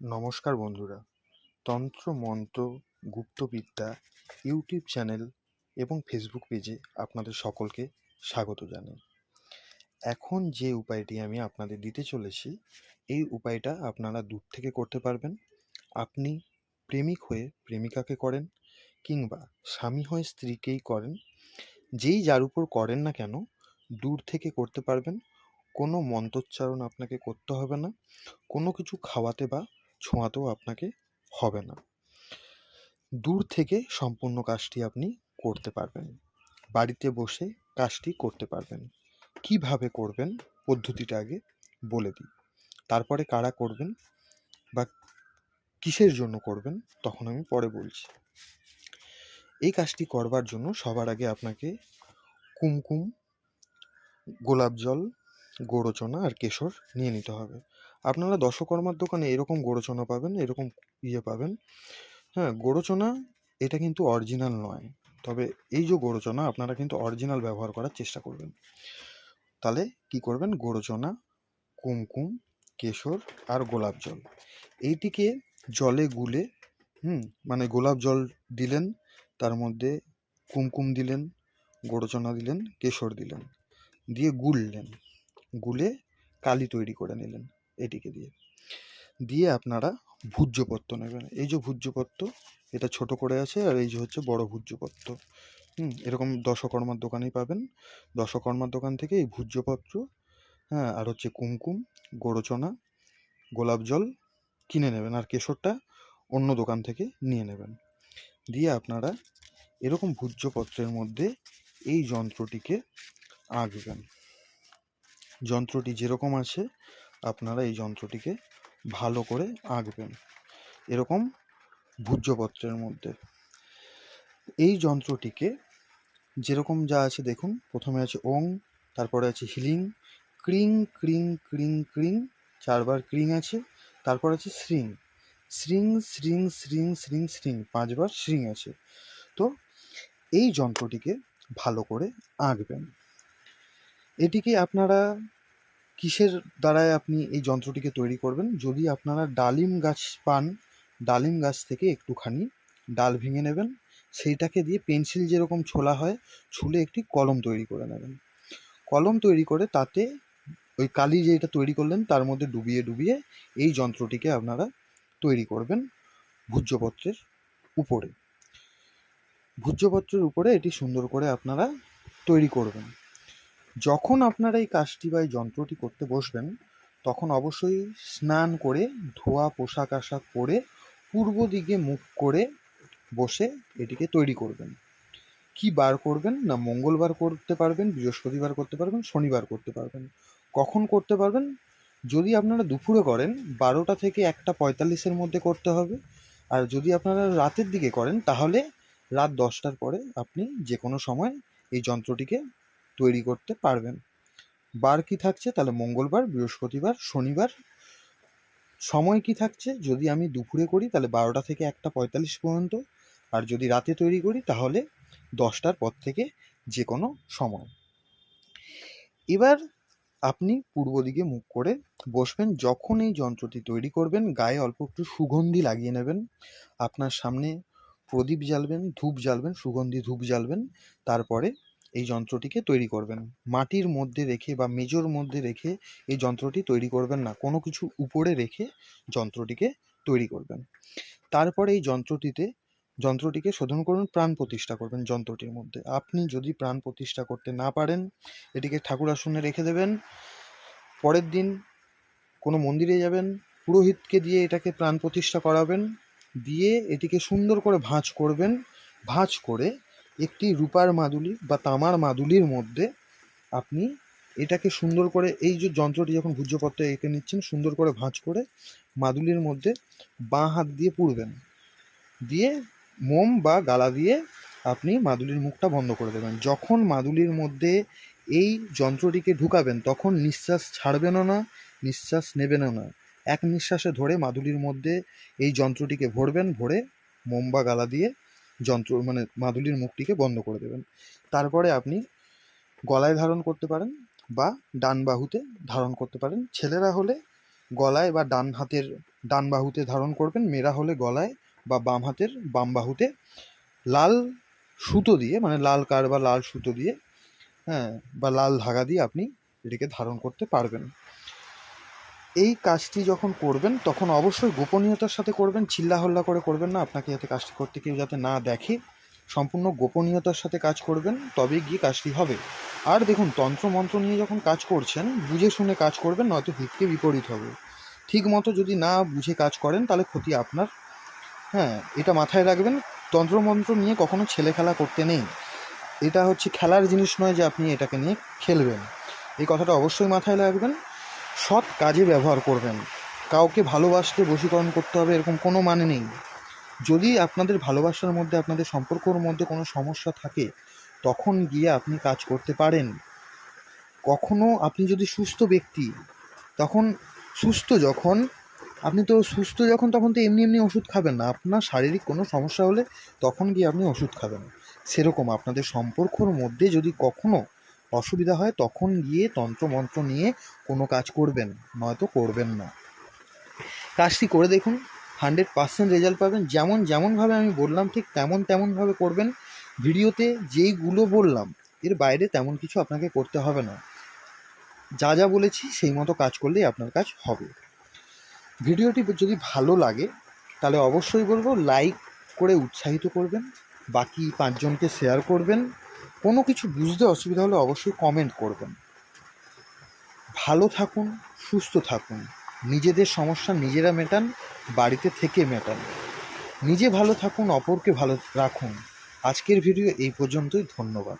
নমস্কার বন্ধুরা। তন্ত্র মন্ত্র গুপ্তবিদ্যা ইউটিউব চ্যানেল এবং ফেসবুক পেজে আপনাদের সকলকে স্বাগত জানাই। এখন যে উপায়টি আমি আপনাদের দিতে চলেছি, এই উপায়টা আপনারা দূর থেকে করতে পারবেন। আপনি প্রেমিক হয়ে প্রেমিকাকে করেন কিংবা স্বামী হয়ে স্ত্রীকেই করেন। যেই যার উপর করেন না কেন, দূর থেকে করতে পারবেন। কোনো মন্ত্রোচ্চারণ আপনাকে করতে হবে না। কোনো কিছু খাওয়াতে বা ছোঁয়াতেও আপনাকে হবে না। দূর থেকে সম্পূর্ণ কাজটি আপনি করতে পারবেন। বাড়িতে বসে কাজটি করতে পারবেন। কীভাবে করবেন পদ্ধতিটা আগে বলে দিই। তারপরে কারা করবেন বা কিসের জন্য করবেন তখন আমি পরে বলছি। এই কাজটি করবার জন্য সবার আগে আপনাকে কুমকুম, গোলাপ জল, গোরোচনা আর কেশর নিয়ে নিতে হবে। আপনারা দশকর্মার দোকানে এরকম গোরচনা পাবেন, এরকম ইয়ে পাবেন। হ্যাঁ গোরচনা এটা কিন্তু অরিজিনাল নয়। তবে এই যে গোরচনা, আপনারা কিন্তু অরিজিনাল ব্যবহার করার চেষ্টা করবেন। তাহলে কি করবেন? গোরচনা, কুমকুম, কেশর আর গোলাপ জল। এইটিকে জলে গুলে, হুম মানে গোলাপ জল দিলেন, তার মধ্যে কুমকুম দিলেন, গোরচনা দিলেন, কেশর দিলেন, দিয়ে গুললেন। গুলে কালি তৈরি করে নিলেন। এটিকে দিয়ে। দিয়ে আপনারা ভূজ্যপত্র নেবেন। এই যে ভূজ্যপত্র, এটা ছোট করে আছে আর এই যে হচ্ছে বড় ভূজ্যপত্র। হুম, এরকম দশকর্মার দোকানেই পাবেন। দশকর্মার দোকান থেকে এই ভূজ্যপত্র হ্যাঁ আর হচ্ছে কুমকুম, গোরচনা, গোলাপ জল কিনে নেবেন আর কেশরটা অন্য দোকান থেকে নিয়ে নেবেন। দিয়ে আপনারা এরকম ভূজ্যপত্রের মধ্যে এই যন্ত্রটিকে আঁকবেন। যন্ত্রটি যেরকম আছে আপনারা এই যন্ত্রটিকে ভালো করে আঁকবেন। এরকম ভূজ্যপত্রের মধ্যে। এই যন্ত্রটিকে যেরকম যা আছে দেখুন, প্রথমে আছে ওং, তারপরে আছে হিলিং, ক্রিং ক্রিং ক্রিং ক্রিং, চারবার ক্রিং আছে, তারপর আছে শ্রিং। শ্রিং শ্রিং শ্রিং শ্রিং শ্রিং, পাঁচবার শ্রিং আছে। তো এই যন্ত্রটিকে ভালো করে আঁকবেন। এটিকে আপনারা কিসের দ্বারায় আপনি এই যন্ত্রটিকে তৈরি করবেন? যদি আপনারা ডালিম গাছ পান, ডালিম গাছ থেকে একটুখানি ডাল ভেঙে নেবেন, সেইটাকে দিয়ে পেন্সিল যেরকম ছোলা হয়, ছুলে একটি কলম তৈরি করে নেবেন। কলম তৈরি করে তাতে ওই কালি যেটা তৈরি করলেন, তার মধ্যে ডুবিয়ে ডুবিয়ে এই যন্ত্রটিকে আপনারা তৈরি করবেন ভূজ্যপত্রের উপরে। ভূজ্যপত্রের উপরে এটি সুন্দর করে আপনারা তৈরি করবেন। যখন আপনারা এই কাজটি বা এই যন্ত্রটি করতে বসবেন, তখন অবশ্যই স্নান করে ধোয়া, পোশাক আশাক পরে পূর্ব দিকে মুখ করে বসে এটিকে তৈরি করবেন। কি বার করবেন না মঙ্গলবার করতে পারবেন, বৃহস্পতিবার করতে পারবেন, শনিবার করতে পারবেন? কখন করতে পারবেন? যদি আপনারা দুপুরে করেন, বারোটা থেকে একটা পঁয়তাল্লিশের মধ্যে করতে হবে। আর যদি আপনারা রাতের দিকে করেন, তাহলে রাত দশটার পরে আপনি যে কোনো সময় এই যন্ত্রটিকে তৈরি করতে পারবেন। বার কি থাকছে? তাহলে মঙ্গলবার, বৃহস্পতিবার, শনিবার। সময় কি থাকছে? যদি আমি দুপুরে করি, তাহলে বারোটা থেকে একটা পঁয়তাল্লিশ পর্যন্ত। আর যদি রাতে তৈরি করি, তাহলে দশটার পর থেকে যে কোনো সময়। এবার আপনি পূর্ব দিকে মুখ করে বসবেন। যখন এই যন্ত্রটি তৈরি করবেন, গায়ে অল্প একটু সুগন্ধি লাগিয়ে নেবেন। আপনার সামনে প্রদীপ জ্বালবেন, ধূপ জ্বালবেন, সুগন্ধি ধূপ জ্বালবেন। তারপরে এই যন্ত্রটিকে তৈরি করবেন। মাটির মধ্যে রেখে বা মেজোর মধ্যে রেখে এই যন্ত্রটি তৈরি করবেন না। কোনো কিছু উপরে রেখে যন্ত্রটিকে তৈরি করবেন। তারপরে এই যন্ত্রটিতে, যন্ত্রটিকে শোধন করুন, প্রাণ প্রতিষ্ঠা করবেন যন্ত্রটির মধ্যে। আপনি যদি প্রাণ প্রতিষ্ঠা করতে না পারেন, এটিকে ঠাকুর আসনে রেখে দেবেন। পরের দিন কোনো মন্দিরে যাবেন, পুরোহিতকে দিয়ে এটাকে প্রাণ প্রতিষ্ঠা করাবেন। দিয়ে এটিকে সুন্দর করে ভাঁজ করবেন। ভাঁজ করে একটি রূপার মাদুলি বা তামার মাদুলির মধ্যে আপনি এটাকে সুন্দর করে, এই যে যন্ত্রটি যখন ভূজ্যপত্রে এঁকে নিচ্ছেন, সুন্দর করে ভাঁজ করে মাদুলির মধ্যে বাঁ হাত দিয়ে পুড়বেন। দিয়ে মোম বা গালা দিয়ে আপনি মাদুলির মুখটা বন্ধ করে দেবেন। যখন মাদুলির মধ্যে এই যন্ত্রটিকে ঢুকাবেন, তখন নিঃশ্বাস ছাড়বেনও না, নিঃশ্বাস নেবেনও না। এক নিঃশ্বাসে ধরে মাদুলির মধ্যে এই যন্ত্রটিকে ভরবেন, ভরে মোম বা গালা দিয়ে যন্ত্র মানে মাদুলির মুখটিকে বন্ধ করে দেবেন। তারপরে আপনি গলায় ধারণ করতে পারেন বা ডান বাহুতে ধারণ করতে পারেন। ছেলেরা হলে গলায় বা ডান হাতের, ডান বাহুতে ধারণ করবেন। মেয়েরা হলে গলায় বা বাম হাতের, বাম বাহুতে লাল সুতো দিয়ে মানে লাল কার বা লাল সুতো দিয়ে হ্যাঁ বা লাল ধাগা দিয়ে আপনি এটাকে ধারণ করতে পারবেন। এই কাজটি যখন করবেন, তখন অবশ্যই গোপনীয়তার সাথে করবেন, চিল্লা হল্লা করে করবেন না। আপনাকে যাতে কাজটি করতে কেউ যাতে না দেখে, সম্পূর্ণ গোপনীয়তার সাথে কাজ করবেন, তবে গিয়ে কাজটি হবে। আর দেখুন তন্ত্র মন্ত্র নিয়ে যখন কাজ করছেন, বুঝে শুনে কাজ করবেন, নয়তো হিতকে বিপরীত হবে। ঠিক মতো যদি না বুঝে কাজ করেন, তাহলে ক্ষতি আপনার। হ্যাঁ এটা মাথায় রাখবেন, তন্ত্রমন্ত্র নিয়ে কখনো ছেলে খেলা করতে নেই। এটা হচ্ছে খেলার জিনিস নয় যে আপনি এটাকে নিয়ে খেলবেন। এই কথাটা অবশ্যই মাথায় রাখবেন। সৎ কাজে ব্যবহার করবেন। কাউকে ভালোবাসতে বশীকরণ করতে হবে এরকম কোনো মানে নেই। যদি আপনাদের ভালোবাসার মধ্যে, আপনাদের সম্পর্কর মধ্যে কোনো সমস্যা থাকে, তখন গিয়ে আপনি কাজ করতে পারেন। কখনো আপনি যদি সুস্থ ব্যক্তি, তখন সুস্থ যখন, আপনি তো সুস্থ যখন, তখন তো এমনি এমনি ওষুধ খাবেন না। আপনার শারীরিক কোনো সমস্যা হলে তখন গিয়ে আপনি ওষুধ খাবেন। সেরকম আপনাদের সম্পর্কর মধ্যে যদি কখনো অসুবিধা হয়, তখন গিয়ে তন্ত্রমন্ত্র নিয়ে কোনো কাজ করবেন নয়তো করবেন না। কাজটি করে দেখুন, হান্ড্রেড পার্সেন্ট রেজাল্ট পাবেন, যেমন যেমনভাবে আমি বললাম, ঠিক তেমন তেমনভাবে করবেন। ভিডিওতে যেইগুলো বললাম, এর বাইরে তেমন কিছু আপনাকে করতে হবে না। যা যা বলেছি, সেই মতো কাজ করলেই আপনার কাজ হবে। ভিডিওটি যদি ভালো লাগে, তাহলে অবশ্যই বলব, লাইক করে উৎসাহিত করবেন, বাকি পাঁচজনকে শেয়ার করবেন। কোনো কিছু বুঝতে অসুবিধা হলে অবশ্যই কমেন্ট করবেন। ভালো থাকুন, সুস্থ থাকুন। নিজেদের সমস্যা নিজেরা মেটান, বাড়িতে থেকে মেটান। নিজে ভালো থাকুন, অপরকে ভালো রাখুন। আজকের ভিডিও এই পর্যন্তই, ধন্যবাদ।